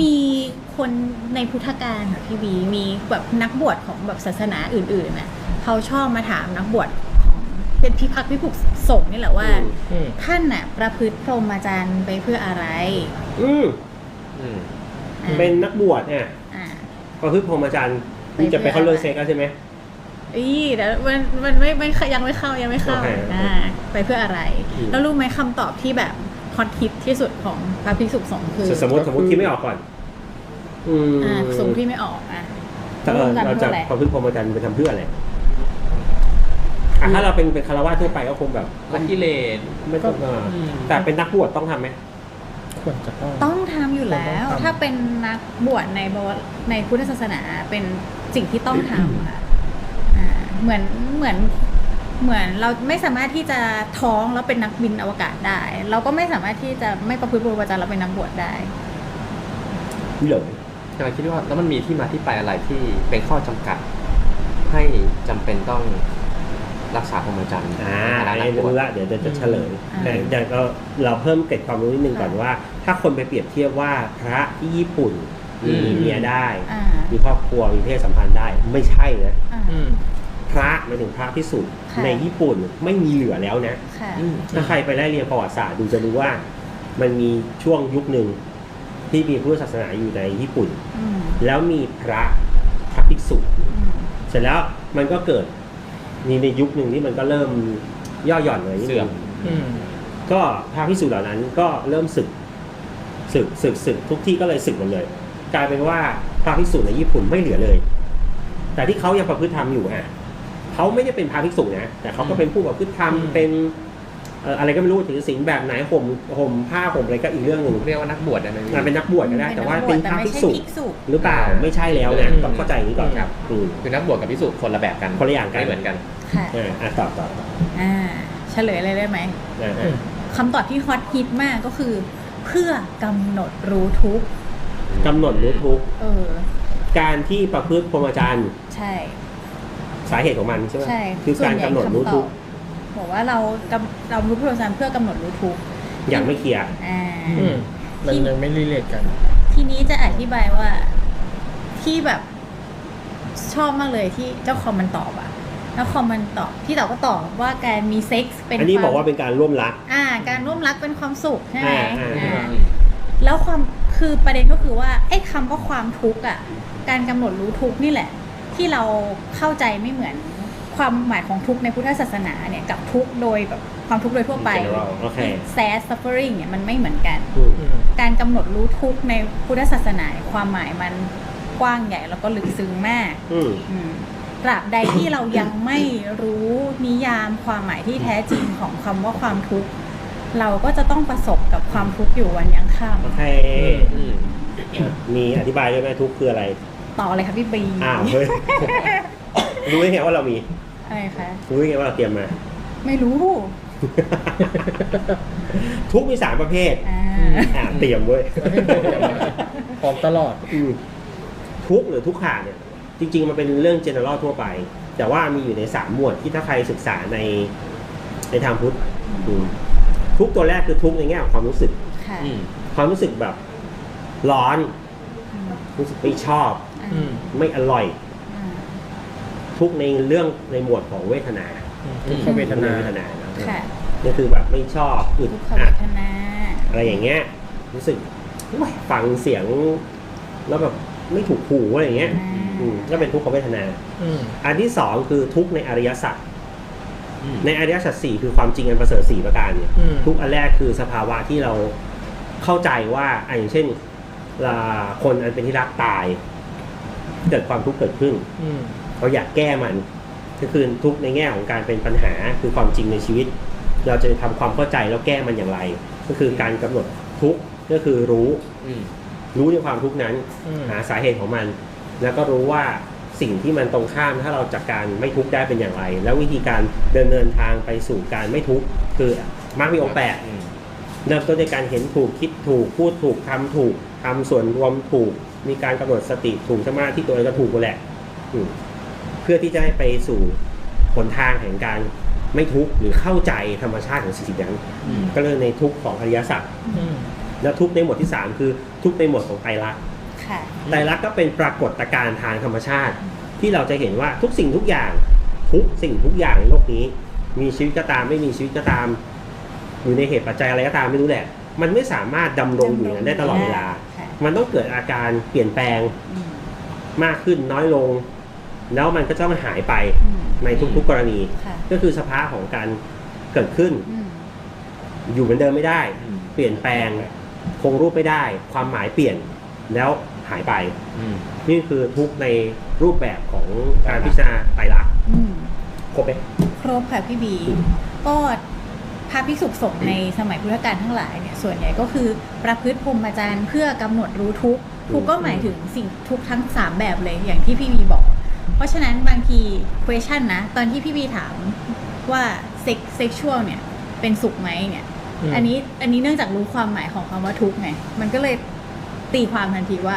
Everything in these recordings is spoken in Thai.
มีคนในพุทธการค่ะพี่บีมีแบบนักบวชของแบบศาสนาอื่นๆน่ะเขาชอบมาถามนักบวชของเป็นพิพักษ์พิภุกสงฆ์นี่แหละว่า อืมอืมท่านน่ะ ประพฤติพรหมจรรย์ไปเพื่ออะไรอืมอืมอ่าเป็นนักบวชเนี่ยอ่าประพฤติพรหมจรรย์นี่จะไปเข้าเรื่องเซ็กแล้วใช่ไหม อีเดี๋ยวมันมันไม่ไม่ยังไม่เข้ายังไม่เข้าโอเคอ่าไปเพื่ออะไร อืม แล้วรู้ไหมคำตอบที่แบบ ฮอตฮิตที่สุดของพระภิกษุสงฆ์คือสมมติสมมติคิดไม่ออกก่อน อืมอ่าสงฆ์ที่ไม่ออกอะถ้าเออร่วมกันเราเพื่จะออะไรประพฤติพรหมจรรย์ไปทำเพื่ออะไรอะถ้าเราเป็นเป็นคารวะทั่วไปก็คงแบบละกิเลสไม่ต้องอ่าอืมแต่เป็นนักบวชต้องทำไหมควรจะต้องต้องทำอยู่แล้วต้องทำถ้าเป็นนักบวชในบวชในพุทธศาสนาเป็นสิ่งที่ต้องทำค่ะอ่าเหมือนเหมือน เหมือนเราไม่สามารถที่จะท้องแล้วเป็นนักบินอวกาศได้ เราก็ไม่สามารถที่จะไม่ประพฤติพรหมจรรย์แล้วเป็นนักบวชได้เหลงกำลังคิดว่าแล้วมันมีที่มาที่ไปอะไรที่เป็นข้อจำกัด ให้จำเป็นต้องรักษาพรหมจรรย์อ่าในฐอันนะนี้นักบวชรู้ละเดี๋ยวจะจะเฉลยอ่าแต่แต่เราเราเพิ่มเกร็ดความรู้นิดนึงก่อนว่า ถ้าคนไปเปรียบเทียบว่าพระที่ญี่ปุ่นอืมมีเมียได้อ่ามีครอบครัวมีเพศสัมพันธ์ได้ ไม่ใช่นะอ่าอืม พระหมายถึงพระพิสุทธิ์ค่ะในญี่ปุ่นไม่มีเหลือแล้วนะค่ะอืมถ้าใครไปไล่เรียนประวัติศาสตร์ดูจะรู้ว่ามันมีช่วงยุคหนึ่งที่มีพุทธศาสนาอยู่ในญี่ปุ่นอืมแล้วมีพระพระภิกษุอืมเสร็จแล้วมันก็เกิดมีในยุคหนึ่งที่มันก็เริ่มย่อหย่อนเลยนิดเสื่นึอมงอืมก็พระภิกษุเหล่านั้นก็เริ่มศึกศึกศึกศึกทุกที่ก็เลยศึกหมดเลย กลายเป็นว่าพระภิกษุในญี่ปุ่นไม่เหลือเลย แต่ที่เขายังประพฤติธรรมอยู่อะ เขาไม่ได้เป็นพระภิกษุนะแต่เขาก็เป็นผู้ประพฤติธรรมอืมเป็นเอ่ออะไรก็ไม่รู้ถือศีลแบบไหนห่มห่มผ้าห่มอะไรก็อีกเรื่องหนึ่งเรียกว่านักบวชได้ไหมพี่อะเป็นนักบวชก็ได้ แต่ว่าเป็นพระภิกษุแต่ไม่ใช่ภิกษุหรือเปล่าอ่าไม่ใช่แล้วนะอืมต้องเข้าใจอย่างนี้ก่อนครับอืมคือนักบวชกับพิสุคนละแบบกันคนละอย่างกันไม่เหมือนกันค่ะอ่าอะตอบตอบตอบอ่าเฉลยเลยได้ไหมอ่าอืมคำตอบที่ฮอตฮิตมากก็คือ เพื่อกำหนดรู้ทุกข์กำหนดรู้ทุกข์เออการที่ประพฤติพรหมจรรย์ใช่ สาเหตุของมันใช่ไหมใช่คือการกำหนดรู้ทุกข์บอกว่าเรากำเรารู้พระสันเพื่อกำหนดรู้ทุกข์อย่างไม่เคลียร์อ่าอืมมันยังไม่รีเลทกัน ทีนี้จะอธิบายว่าที่แบบชอบมากเลยที่เจ้าคอมมันตอบอะแล้วคอมมันตอบที่ตอบก็ตอบว่าการมีเซ็กส์เป็นอันนี้ควมบอกว่าเป็นการร่วมรัก อ่า การร่วมรักเป็นความสุขใช่ไหมอ่าอ่าอ่าแล้วความคือประเด็นก็คือว่าไอ้คำว่าความทุกข์อะ การกำหนดรู้ทุกข์นี่แหละ ที่เราเข้าใจไม่เหมือนความหมายของทุกข์ในพุทธศาสนาเนี่ยกับทุกข์โดยแบบความทุกข์โดยทั่วไป In general โอเค sad suffering เนี่ยมันไม่เหมือนกันอืมอืมการกำหนดรู้ทุกข์ในพุทธศาสนาความหมายมันกว้างใหญ่แล้วก็ลึกซึ้งมากอืมอืมตราบใดที่เรายังไม่รู้นิยามความหมายที่แท้จริงของคำว่าความทุกข์เราก็จะต้องประสบกับความทุกข์อยู่วันยังค่โอเคอืมมีอธิบายด้วยไหมทุกข์คืออะไรำ ต่อเลยค่ะพี่บีอ้าวเฮ้ยรู้ได้ไงว่าเรามีอะไรคะรู้ได้ไงว่าเราเตรียมมา ไม่รู้ ทุกข์มีสามประเภทอ่าอ่าเตรียมเว้ยพร้อมตลอด อืมทุกข์หรือทุกข์ขาเนี่ย จริง ๆ มันเป็นเรื่อง general ทั่วไป แต่ว่ามีอยู่ในสามหมวดที่ถ้าใครศึกษาในในทางพุทธอืมทุกข์ตัวแรกคือทุกข์ในแง่ของความรู้สึก ค่ะอืมความรู้สึกแบบร้อนอืมรู้สึกไม่ชอบ อ่าอืม ไม่อร่อยอ่าทุกข์ในเรื่องในหมวดของเวทนาทุกขเวทนา เวทนานะค่ะนี่คือแบบไม่ชอบอึดทุกขเวอัดทนา อะไรอย่างเงี้ย รู้สึกโอ้ยฟังเสียง แล้วแบบไม่ถูกหูอะไรอย่างเงี้ยอ่าอืมก็เป็นทุกขเวทนา อืม อันที่สองคือทุกข์ในอริยสัจอืม ในอริยสัจสี่คือความจริงอันประเสริฐสี่ประการเนี่ย อืม ทุกข์อันแรกคือสภาวะที่เราเข้าใจว่าอะอย่างเช่นลาคนอันเป็นที่รักตาย เกิดความทุกข์เกิดขึ้นอืมเราอยากแก้มันก็คือทุกข์ในแง่ของการเป็นปัญหาคือความจริงในชีวิต เราจะทำความเข้าใจแล้วแก้มันอย่างไร ก็คือการกำหนดทุกข์ก็คือรู้อืมรู้ในความทุกข์นั้นอืมหาสาเหตุของมัน แล้วก็รู้ว่าสิ่งที่มันตรงข้ามถ้าเราจัดการไม่ทุกข์ได้เป็นอย่างไร แล้ววิธีการเดินเนินทางไปสู่การไม่ทุกข์คือมรรคมีองค์แปดอืมเริ่มต้นในการเห็นถูกคิดถูกพูดถูกทำถูกทำส่วนรวมถูก มีการกำหนดสติถูกสมาธิตัวเองก็ถูกหมดแหละอืมเพื่อที่จะให้ไปสู่หนทางแห่งการไม่ทุกข์หรือเข้าใจธรรมชาติของสิ่งนั้นอืมก็เลยในทุกข์ของอริยสัจอืมแล้วทุกข์ในหมวดที่สามคือทุกข์ในหมวดของไตรลักษณ์ค่ะไตรลักษณ์ก็เป็นปรากฏการณ์ทางธรรมชาติ ที่เราจะเห็นว่าทุกสิ่งทุกอย่างทุกสิ่งทุกอย่างในโลกนี้ มีชีวิตก็ตามไม่มีชีวิตก็ตาม อยู่ในเหตุปัจจัยอะไรก็ตามไม่รู้แหละ มันไม่สามารถดำรงอยู่อย่างนั้นได้ตลอดเวลาค่ะมันต้องเกิดอาการเปลี่ยนแปลงอืมมากขึ้นน้อยลง แล้วมันก็จะต้องหายไปอืมในทุกๆกรณีค่ะก็คือสภาพของการเกิดขึ้นอืมอยู่เหมือนเดิมไม่ได้อืมเปลี่ยนแปลงคงรูปไม่ได้ ความหมายเปลี่ยนแล้วหายไปอืมนี่คือทุกข์ในรูปแบบของการพิจารณาไตรลักษณ์อืมครบไหมครบค่ะพี่บีก็พ ระภิกษุสงฆ์ในสมัยพุทธกาลทั้งหลายเนี่ยส่วนใหญ่ก็คือประพฤติพรหมจรรย์เพื่อกำหนดรู้ทุกข์ทุกข์ก็หมายถึงสิ่งทุกข์ทั้งสามแบบเลยอย่างที่พี่บีบอก เพราะฉะนั้นบางที question นะ ตอนที่พี่บีถามว่า sex sexual เนี่ยเป็นสุขไหมเนี่ยอืมอันนี้อันนี้เนื่องจากรู้ความหมายของคำว่าทุกข์ไงมันก็เลยตีความทันทีว่า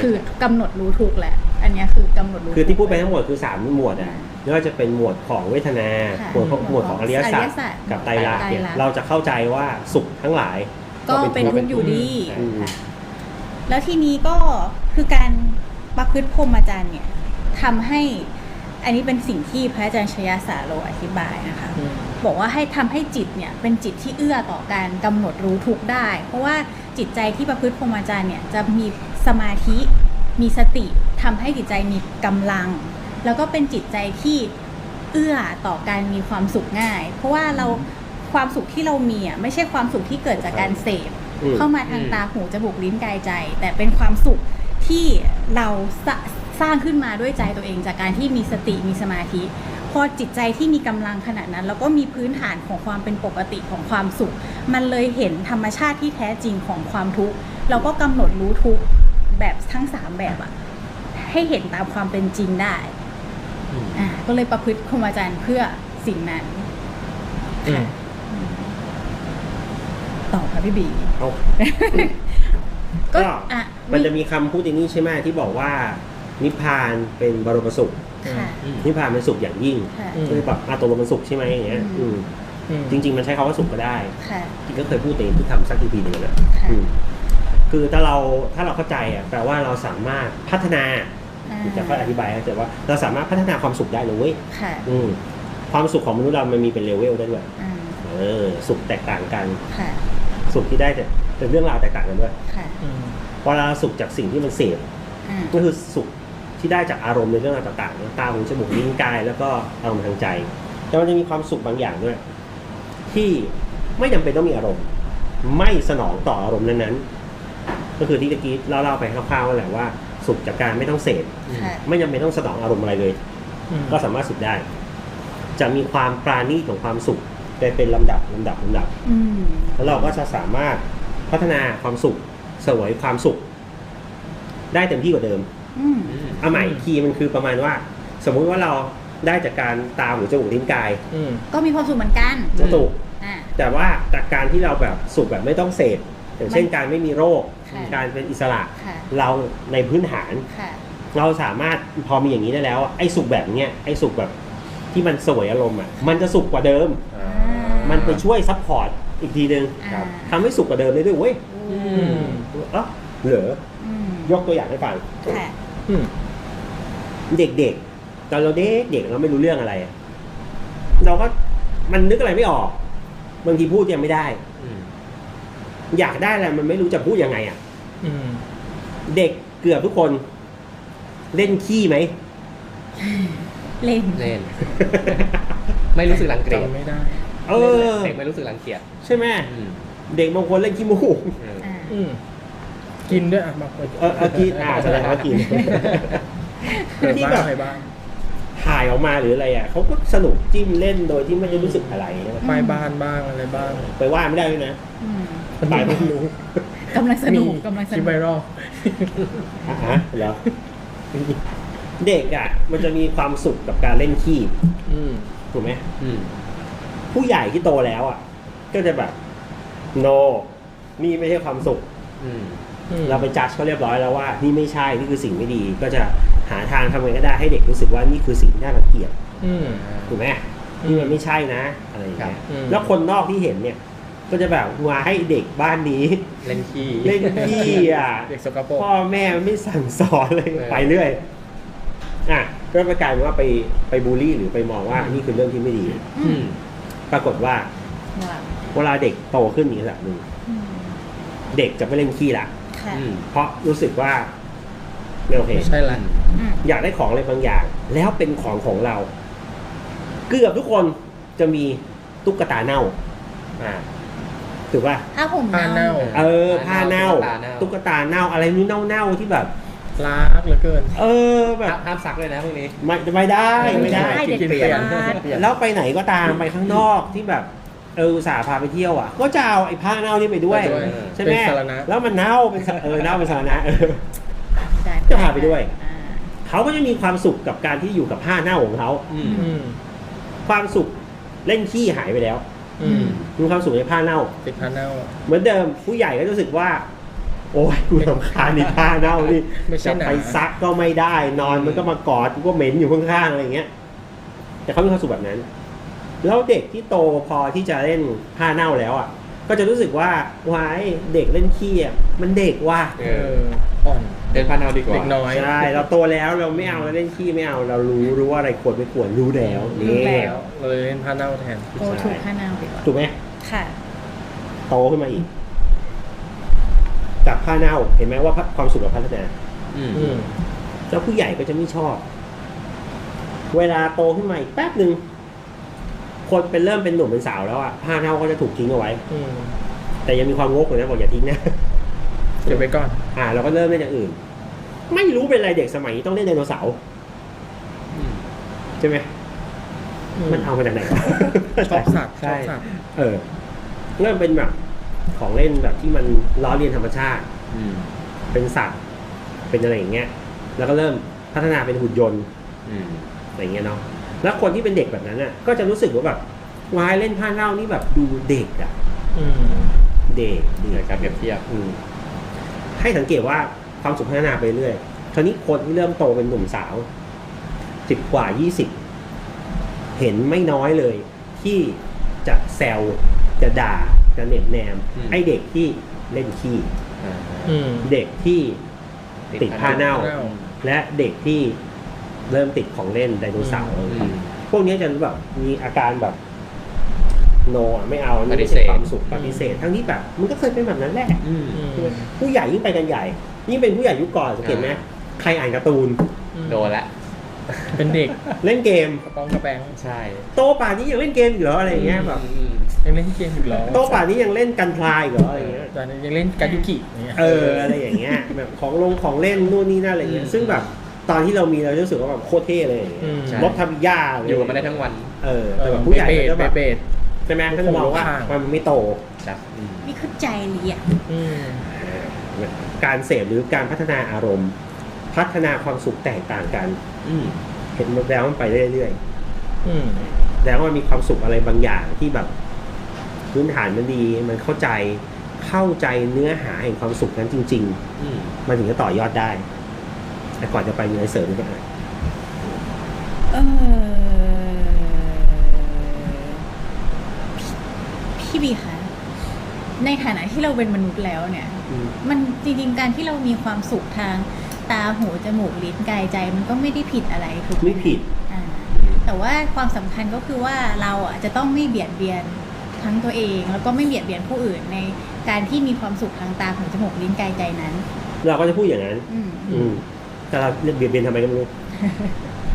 คือกำหนดรู้ทุกข์แหละ อันเนี้ยคือกำหนดรู้คือที่พูดไปทุกข์ทั้งหมดคือสามหมวดอะ ไม่ว่าจะเป็นหมวดของเวทนาค่ะหมวดของหมวดของอริยสัจอริยสัจกับไตรลักษณ์เนี่ยไตรลักษณ์เราจะเข้าใจว่าสุขทั้งหลาย ก็เป็นทุกข์อยู่ดีอืมค่ะแล้วทีนี้ก็คือการประพฤติพรหมจรรย์เนี่ยทำให้อันนี้เป็นสิ่งที่พระอาจารย์ชยาสาโลอธิบายนะคะอืมบอกว่าให้ทำให้จิตเนี่ยเป็นจิตที่เอื้อต่อการกำหนดรู้ทุกข์ได้ เพราะว่าจิตใจที่ประพฤติพรหมจรรย์เนี่ยจะมีสมาธิมีสติทำให้จิตใจมีกำลัง แล้วก็เป็นจิตใจที่เอื้อต่อการมีความสุขง่าย เพราะว่าเราความสุขที่เรามีอะไม่ใช่ความสุขที่เกิดจากการเสพอืมเข้ามาทางอืมตาหูจมูกลิ้นกายใจ แต่เป็นความสุขที่เราสะสร้างขึ้นมาด้วยใจตัวเองจากการที่มีสติมีสมาธิพอจิตใจที่มีกำลังขนาดนั้น แล้วก็มีพื้นฐานของความเป็นปกติของความสุข มันเลยเห็นธรรมชาติที่แท้จริงของความทุกข์เราก็กำหนดรู้ทุกข์แบบทั้งสามแบบอะให้เห็นตามความเป็นจริงได้ อืมอ่าก็เลยประพฤติพรหมจรรย์เพื่อสิ่งนั้นอืมต่อค่ะพี่บีเอาก็ก็อะมันจะมีคำพูดอย่างนี้ใช่ไหมที่บอกว่า นิพพานเป็นบรมสุขค่ะอืมนิพพานเป็นสุขอย่างยิ่งค่ะอืมคือแบบอาตกลงมันสุขใช่ไหมอย่างเงี้ยอืมอืมอืมจริง ๆ มันใช้คำว่าสุขก็ได้ค่ะจริงก็เคยพูดในที่ทำสักทีหนึ่งนะค่ะอืมคือถ้าเราถ้าเราเข้าใจอะแปลว่าเราสามารถพัฒนาอ่า จะค่อยอธิบายให้แต่ว่าเราสามารถพัฒนาความสุขได้เลยเว้ยค่ะอืมความสุขของมนุษย์เรามันมีเป็นเลเวลได้ด้วยอ่าเออสุขแตกต่างกันค่ะสุขที่ได้แต่เป็นเรื่องราวแตกต่างกันด้วยค่ะอืมเวลาสุขจากสิ่งที่มันเสพอ่าก็คือสุขที่ได้จากอารมณ์ในเรื่องราวต่างๆตาหูจมูกลิ้นกายแล้วก็อารมณ์ทางใจ แต่มันจะมีความสุขบางอย่างด้วย ที่ไม่จำเป็นต้องมีอารมณ์ ไม่สนองต่ออารมณ์นั้นๆก็คือที่ตะกี้เล่าๆไปคร่าวๆนั่นแหละว่า สุขจากการไม่ต้องเสพค่ะไม่จำเป็นต้องสนองอารมณ์อะไรเลยอืมก็สามารถสุขได้ จะมีความปราณีตของความสุขไปเป็นลำดับลำดับลำดับอืมแล้วเราก็จะสามารถพัฒนาความสุขเสวยความสุข ได้เต็มที่กว่าเดิมอืมอืมเอาใหม่อีกทีมันคือประมาณว่า สมมุติว่าเราได้จากการตาหูจมูกลิ้นกายอืมก็มีความสุขเหมือนกันสนุกอ่าแต่ว่าจากการที่เราแบบสุขแบบไม่ต้องเสพ อย่างเช่นมันการไม่มีโรค ค่ะการเป็นอิสระ ค่ะเราในพื้นฐาน ค่ะ เราสามารถพอมีอย่างนี้ได้แล้วไอ้สุขแบบเนี้ยไอ้สุขแบบที่มันเสวยอารมณ์อะมันจะสุขกว่าเดิม อ่า มันไปช่วยซัพพอร์ตอีกทีนึงอ่าทำให้สุขกว่าเดิมได้ด้วยเว้ยอือืมมเออเหรออืมยกตัวอย่างให้ฟัง ค่ะ อืม เด็กๆ ตอนเราเด็กเด็กเราไม่รู้เรื่องอะไรอะเราก็มันนึกอะไรไม่ออก บางทีพูดยังไม่ได้ อืม อยากได้อะไรมันไม่รู้จะพูดยังไงอะอืม เด็กเกือบทุกคน เล่นขี้ไหม เล่น เล่น ไม่รู้สึกรังเกียจจำไม่ได้ เออ เด็กไม่รู้สึกรังเกียจใช่ไหมอืมเด็กบางคนเล่นขี้มูกเอออ่า อืมกินด้วยอะบางคนเออเออกินอ่าแสดงว่ากินเคยที่บ้างแบบเคยบ้าง ถ่ายออกมาหรืออะไรอะเขาก็สนุกจิ้มเล่นโดยที่ไม่ได้รู้สึกอะไรใช่ไหมไปบ้านบ้างอะไรบ้าง ไปว่าไม่ได้ด้วยนะอืมไปไม่รู้กำลังสนุกมีกำลังสคลินุปกไวรัลอะฮะเหรอเด็กอะ มันจะมีความสุขกับการเล่นขี้อืมถูกไหม อืมผู้ใหญ่ที่โตแล้วอะ ก็จะแบบโนนี่ไม่ใช่ความสุข อืม อืมเราไปจัดเขาเรียบร้อยแล้วว่า นี่ไม่ใช่ นี่คือสิ่งไม่ดี ก็จะ หาทางทำไงก็ได้ให้เด็กรู้สึกว่านี่คือสิ่งที่น่ารังเกียจอืมถูกไหมอืมนี่มันไม่ใช่นะอะไรอย่างเงี้ยอืมแล้วคนนอกที่เห็นเนี่ยจก็จะแบบมาให้เด็กบ้านนี้ เล่นขี้เล่นที่อะเด็กสกปรกพ่อแม่ไม่สั่งสอนเลยเออไปเรื่อยอะก็ไปกลายเป็นว่าไปไปบูลลี่หรือไปมองว่านี่คือเรื่องที่ไม่ดีอืมปรากฏว่าว้าวเวลาเด็กโตขึ้นอีกระดับหนึ่งอืมเด็กจะไม่เล่นขี้ละค่ะอืมเพราะรู้สึกว่าไม่โอเคไม่ใช่ละ อืมอยากได้ของอะไรบางอย่าง แล้วเป็นของของเรา เกือบทุกคนจะมีตุ๊กตาเน่าอ่าถูกป่ะถ้าผมผ้าเน่าเออผ้าเน่าตุ๊กตาเน่า ตุ๊กตาเน่าอะไรนี่เน่าๆที่แบบรักเหลือเกินเออแบบ ห้ามซักเลยนะพวกนี้ ไม่ไม่ได้ไม่ได้ไม่กินเด็ดเปลี่ยนขาดแล้วไปไหนก็ตามไปข้างนอกที่แบบเอออุตส่าห์พาไปเที่ยวอะ ก็จะเอาไอ้ผ้าเน่านี่ไปด้วยไปด้วยใช่ไหมเป็นสาระแล้วมันเน่าเป็นสาเออเน่าเป็นสาระเออได้จะพาไปด้วยอ่า เขาก็จะมีความสุขกับการที่อยู่กับผ้าเน่าของเขาอืมอืมความสุขเล่นขี้หายไปแล้วอืม มีความสุขในผ้าเน่า ติดผ้าเน่า เหมือนเดิมผู้ใหญ่ก็รู้สึกว่า โอ้ยกูสำคาญในผ้าเน่านี่ไม่ใช่จะหนา ไปซักก็ไม่ได้ นอนมันก็มากอดกูก็เหม็นอยู่ข้างๆอะไรอย่างเงี้ย แต่เขามีความสุขแบบนั้น แล้วเด็กที่โตพอที่จะเล่นผ้าเน่าแล้วอะ ก็จะรู้สึกว่าวายเด็กเล่นขี้อะมันเด็กว่ะ เอเอออ อ่อน เดินพานาดีกว่า เด็กน้อย ใช่ เราโตแล้วเราไม่เอาเราเล่นขี้ไม่เอา เรารู้รู้ว่าอะไรควรไม่ควรรู้แล้วรู้นี่แล้ว เราเลยเล่นผ้าเน่าแทนโอ้ถูกข้าวนาวดีกว่า ถูกไหมค่ะ โตขึ้นมาอีก จากผ้าเน่าเห็นไหมว่าความสุขกับพัฒนา อืม อืม แล้วผู้ใหญ่ก็จะไม่ชอบ เวลาโตขึ้นมาอีกแป๊บหนึ่งคนเป็นเริ่มเป็นหนุ่มเป็นสาวแล้วอะผ้าเน่าก็จะถูกทิ้งเอาไว้ อืม แต่ยังมีความงกอยู่นะบอกอย่าทิ้งนะ เก็บไว้ก่อน อ่า เราก็เริ่มเล่นอย่างอื่น ไม่รู้เป็นไรเด็กสมัยนี้ต้องเล่นไดโนเสาร์อืมใช่ไหมอืมันเอามาจากไหนวะชอบสัตว์ชใช่อบสัตว์เออเริ่มเป็นแบบ ของเล่นแบบที่มันล้อเลียนธรรมชาติอืมเป็นสัตว์เป็นอะไรอย่างเงี้ย แล้วก็เริ่มพัฒนาเป็นหุ่นยนต์อืมอะไรเงี้ยเนาะแล้วคนที่เป็นเด็กแบบนั้นน่ะ ก็จะรู้สึกว่าแบบวายเล่นผ้าเน่านี่แบบดูเด็กอะอืมเด็กเหนือการเปรียบเทียบอืม ให้สังเกตว่าความสุขพัฒนาไปเรื่อยคราวนี้คนที่เริ่มโตเป็นหนุ่มสาวสิบกว่ายี่สิบเห็นไม่น้อยเลย ที่จะแซวจะด่าจะเหน็บแนมอืมไอเด็กที่เล่นขี้อ่าอืมเด็กที่ติดผ้าเน่าเน่า และเด็กที่เริ่มติดของเล่นไดโนเสาร์อืมพวกนี้จะแบบมีอาการแบบ โนอะไม่เอานี่ปฏิไม่เสใช่ธความสุขปฏิเสธทั้งที่แบบมันก็เคยเป็นแบบนั้นแหละอืมอืมผู้ใหญ่ยิ่งไปกันใหญ่ ยิ่งเป็นผู้ใหญ่ยุคก่อนสังเกตไหมอ่าใครอ่านการ์ตูนโดนละเป็นเด็กเล่นเกมกระป้องกระแปงใช่ โตป่านนี้ยังเล่นเกมอยู่เหรออะไรอย่างเงี้ยแบบอืมยังเล่นเกมอยู่เหรอโตป่านนี้ยังเล่นกันพลายเหรออะไรอย่างเงี้ยตอนนี้ยังเล่นกายุกิอย่างเงี้ยเอออะไรอย่างเงี้ยแบบของลงของเล่นนู่นนี่นั่นอะไรเงี้ยอืมซึ่งแบบตอนที่เรามีเรารู้สึกว่าแบบโคตรเท่เลยอย่างเงี้ยอืมใช่รถทำยาเลอยู่กับมันได้ทั้งวัน เออแต่แบบผู้ใหญ่เบก็สจะแบบเบส ใช่ไหมเขาจะมองว่าข้างมันไม่โตจับอืมไม่เข้าใจเลยอะอืมการเสพหรือการพัฒนาอารมณ์ พัฒนาความสุขแตกต่างกันอืมเห็นมันแล้วมันไปเรื่อยอืมๆแล้วมันมีความสุขอะไรบางอย่างที่แบบพื้นฐานมันดี มันเข้าใจเข้าใจเนื้อหาแห่งความสุขนั้นจริงอืมๆมันถึงจะต่อยอดได้แต่ก่อนจะไปมีอะไรเสริมอีกไหมเออพี่พี่บีคะ ในฐานะที่เราเป็นมนุษย์แล้วเนี่ยอืมมันจริงๆการที่เรามีความสุขทางตาหูจมูกลิ้นกายใจมันก็ไม่ได้ผิดอะไรถูกหไม่ผิดอ่าแต่ว่าความสำคัญก็คือว่าเราอะจะต้องไม่เบียดเบียนทั้งตัวเอง แล้วก็ไม่เบียดเบียนผู้อื่นในการที่มีความสุขทางตาหูจมูกลิ้นกายใจนั้น เราก็จะพูดอย่างนั้น อืมอืมแต่เราเบียดเบียนทำไมก็ไม่รู้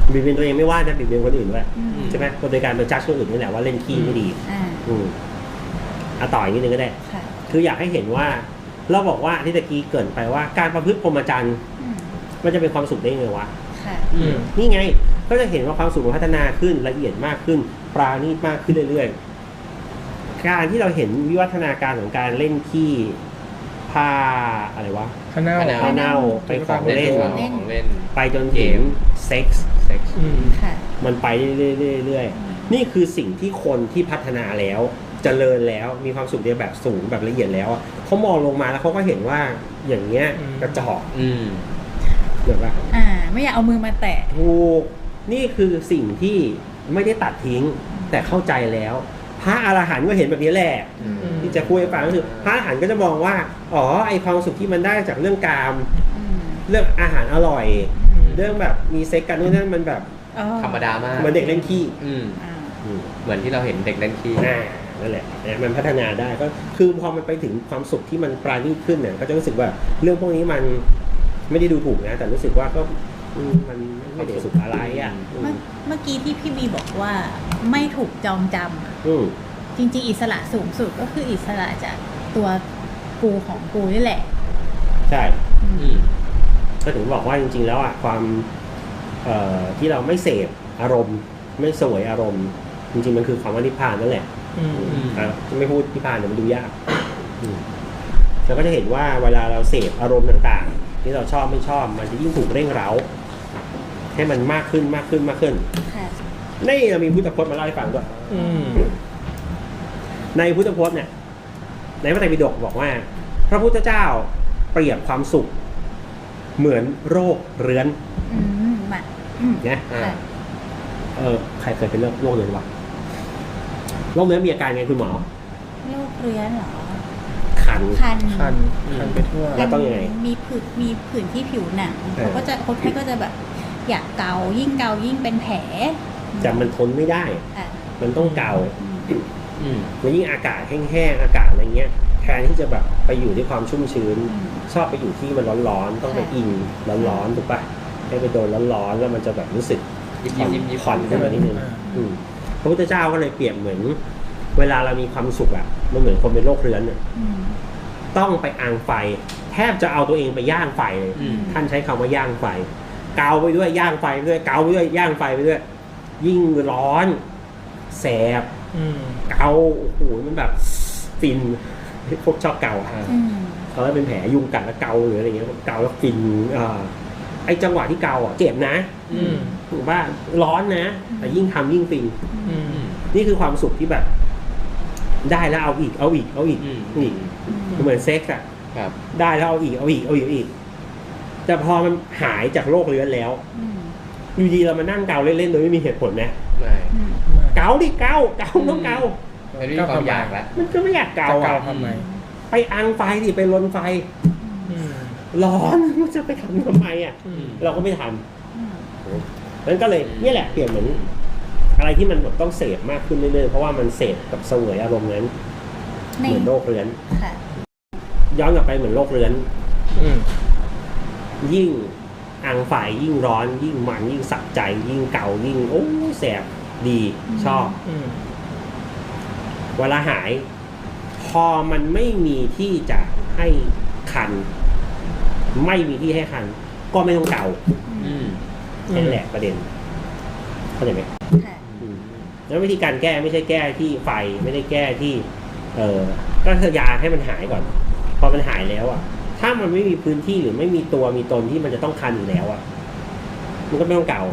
เบียดเบียนตัวเองไม่ว่านะเบียดเบียนคนอื่นด้วยอืมใช่ไหมโดยการไปจัดคนอื่นนี่แหละว่าเล่นขี้ไม่ดีอ่า อืมอะต่ออีกนิดนึงก็ได้ ค่ะคืออยากให้เห็นว่า เราบอกว่าที่ตะกี้เกรินไปว่าการประพฤติพรหมจรรย์อืมมันจะเป็นความสุขได้ไงวะ ค่ะอืม นี่ไง ก็จะเห็นว่าความสุขมันพัฒนาขึ้นละเอียดมากขึ้น ปราณีตมากขึ้นเรื่อยๆ การที่เราเห็นวิวัฒนาการของการเล่นขี้ผ้าอะไรวะผ้าเน่าผ้าเน่าผ้าเน่าไปของเล่นเล่นของของเล่น ไปจนถึงเซ็กส์เซ็กซ์อืมค่ะ มันไปเรื่อยๆนี่คือสิ่งที่คนที่พัฒนาแล้วจ เจริญแล้วมีความสุขในแบบสูงแบบละเอียดแล้วอะเขามองลงมาแล้วเขาก็เห็นว่าอย่างเงี้ยอืมกระจอกอืมเหมือนปะอ่า ไม่อยากเอามือมาแตะ ถูกนี่คือสิ่งที่ไม่ได้ตัดทิ้ง แต่เข้าใจแล้ว พระอรหันต์ก็เห็นแบบนี้แหละอืมที่จะพูดให้ฟังก็คือพระอรหันต์ก็จะมองว่า อ๋อไอความสุขที่มันได้จากเรื่องกาม อืมเรื่องอาหารอร่อยอืมเรื่องแบบมีเซ็กกันนู่นนั่นมันแบบอ๋อธรรมดามากเหมือนเด็กเล่นขี้อืมอ่า อืมเหมือนที่เราเห็นเด็กเล่นขี้ อ่า นั่นแหละนะมันพัฒนาได้ก็คือพอมันไปถึงความสุขที่มันปราณีตขึ้นเนี่ยก็จะรู้สึกว่าเรื่องพวกนี้มันไม่ได้ดูถูกนะ แต่รู้สึกว่าก็อืมมันไม่ได้สุขอะไรอะอืเมื่อมเมื่อกี้ที่พี่บีบอกว่าไม่ถูกจองจำอะอืมจริงๆ อิสระสูงสุดก็คืออิสระจากตัวกูของกูนี่แหละ ใช่อืมอืมก็ถึงบอกว่าจริง ๆ แล้วอะความเอ่อที่เราไม่เสพอารมณ์ ไม่สวยอารมณ์ จริงๆมันคือความว่านิพพานนั่นแหละ อืมอืมอะไม่พูดนิพพานเดี๋ยวมันดูยากอืมเราก็จะเห็นว่าเวลาเราเสพอารมณ์ต่างๆ ที่เราชอบไม่ชอบมันจะยิ่งถูกเร่งเร้า ให้มันมากขึ้นมากขึ้นมากขึ้นค่ะนี่เรามีพุทธพจน์มาเล่าให้ฟังด้วยอืมในพุทธพจน์เนี่ย ในพระไตรปิฎกบอกว่า พระพุทธเจ้าเปรียบความสุข เหมือนโรคเรื้อนอืมมาอืมนะอ่าค่ะเออใครเคยเป็นโรคเรื้อนวะ โรคเรื้อนมีอาการไงคุณหมอโรคเรื้อนเหรอ คัน คันคันคันไปทั่ว แล้วต้องยังไง มีผื่นมีผื่นที่ผิวหนังเออ เขาก็จะคนไข้ก็จะแบบ อยากเกายิ่งเกายิ่งเป็นแผลแต่มันทนไม่ได้ค่ะมันต้องเกาอืมอืมแล้วยิ่งอากาศแห้งๆ อากาศอะไรเงี้ย แทนที่จะแบบไปอยู่ด้วยความชุ่มชื้น อืม ชอบไปอยู่ที่มันร้อนๆ ต้องไปค่ะอิงร้อนๆ ถูกปะให้ไปโดนร้อนๆ แล้วมันจะแบบรู้สึกยิบยิบยิบยิบผ่อนขึ้นมานิดนึงอ่าอืมพ ระพุทธเจ้าก็เลยเปรียบเหมือน เวลาเรามีความสุขอะมันเหมือนคนเป็นโรคเรื้อนอะอืมต้องไปอ่างไฟ แทบจะเอาตัวเองไปย่างไฟเลยอืมท่านใช้คำว่าย่างไฟเกาไปด้วยย่างไฟไปด้วยเกาไปด้วยย่างไฟไปด้วย ยิ่งร้อนแสบอืมเกาโอ้โหมันแบบฟินพวกชอบเกาอะอืมเขาแล้วเป็นแผลยุงกัดแล้วเกาหรืออะไรเงี้ยเกาแล้วฟินอ่าไอจังหวะที่เกาอะเจ็บนะ อืม ถูกป่ะร้อนนะ แต่ยิ่งทำยิ่งฟินอืมอืมนี่คือความสุขที่แบบ ได้แล้วเอาอีกเอาอีกเอาอีกอืมอีกเหมือนเซ็กซ์อะครับได้แล้วเอาอีกเอาอีกเอาอีกเอาอีกแต่พอมันหายจากโรคเรื้อนแล้วอืมอยู่ดีเรามานั่งเกาเล่นๆโดยไม่มีเหตุผลนะไม่อืมเกาดิเกาเกาต้องเกาไม่ได้มีความอยากแล้วมันก็ไม่อยากเกาจะเกาอะทำไมไปอังไฟดิไปลนไฟอืมร้อนมันจะไปทำทำไมอะอืมเราก็ไม่ทำอืม นั้นก็เลยเนี่ยแหละเปลี่ยนเหมือนอะไรที่มันแบบต้องเสพมากขึ้นเรื่อยๆเพราะว่ามันเสพกับเสวยอารมณ์นั้นในเหมือนโรคเรื้อนค่ะย้อนกลับไปเหมือนโรคเรื้อนอืมยิ่งอังไฟยิ่งร้อน ยิ่งมันยิ่งสับใจ ยิ่งเก่ายิ่งโอ้ยแสบดีชอบอืมเวลาหาย พอมันไม่มีที่จะให้คัน ไม่มีที่ให้คัน ก็ไม่ต้องเก่าอืม นั่นแหละประเด็นเข้าใจไหมค่ะอืมแล้ววิธีการแก้ไม่ใช่แก้ที่ไฟไม่ได้แก้ที่ เออก็คือยาให้มันหายก่อน พอมันหายแล้วอะ ถ้ามันไม่มีพื้นที่หรือไม่มีตัวมีตนที่มันจะต้องคันอยู่แล้วอะ มันก็ไม่ต้องเก่า